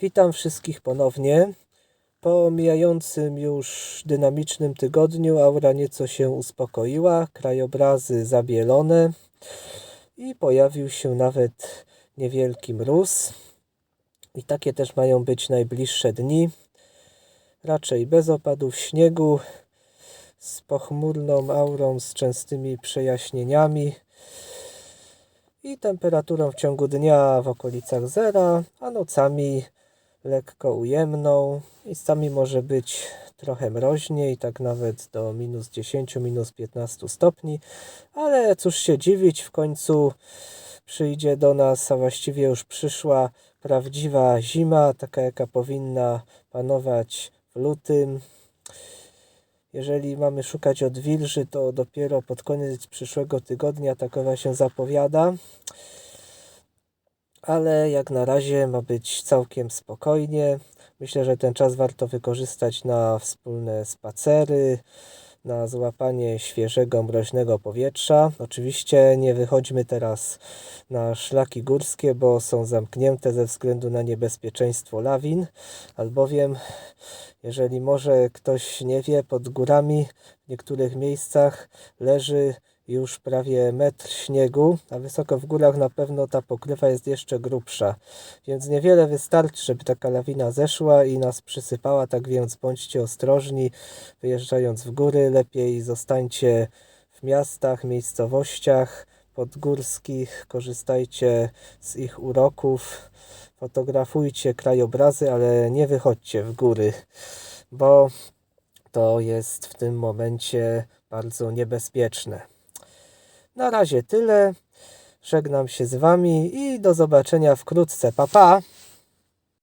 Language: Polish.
Witam wszystkich ponownie. Po mijającym już dynamicznym tygodniu aura nieco się uspokoiła, krajobrazy zabielone i pojawił się nawet niewielki mróz. I takie też mają być najbliższe dni. Raczej bez opadów śniegu, z pochmurną aurą, z częstymi przejaśnieniami i temperaturą w ciągu dnia w okolicach zera, a nocami lekko ujemną. Miejscami może być trochę mroźniej, tak nawet do minus 10, minus 15 stopni, ale cóż się dziwić, w końcu przyjdzie do nas, a właściwie już przyszła prawdziwa zima, taka jaka powinna panować w lutym. Jeżeli mamy szukać odwilży, to dopiero pod koniec przyszłego tygodnia takowa się zapowiada. Ale jak na razie ma być całkiem spokojnie. Myślę, że ten czas warto wykorzystać na wspólne spacery, na złapanie świeżego, mroźnego powietrza. Oczywiście nie wychodźmy teraz na szlaki górskie, bo są zamknięte ze względu na niebezpieczeństwo lawin, albowiem jeżeli może ktoś nie wie, pod górami w niektórych miejscach leży już prawie metr śniegu, a wysoko w górach na pewno ta pokrywa jest jeszcze grubsza. Więc niewiele wystarczy, żeby taka lawina zeszła i nas przysypała, tak więc bądźcie ostrożni, wyjeżdżając w góry, lepiej zostańcie w miastach, miejscowościach podgórskich, korzystajcie z ich uroków, fotografujcie krajobrazy, ale nie wychodźcie w góry, bo to jest w tym momencie bardzo niebezpieczne. Na razie tyle. Żegnam się z Wami i do zobaczenia wkrótce. Pa, pa!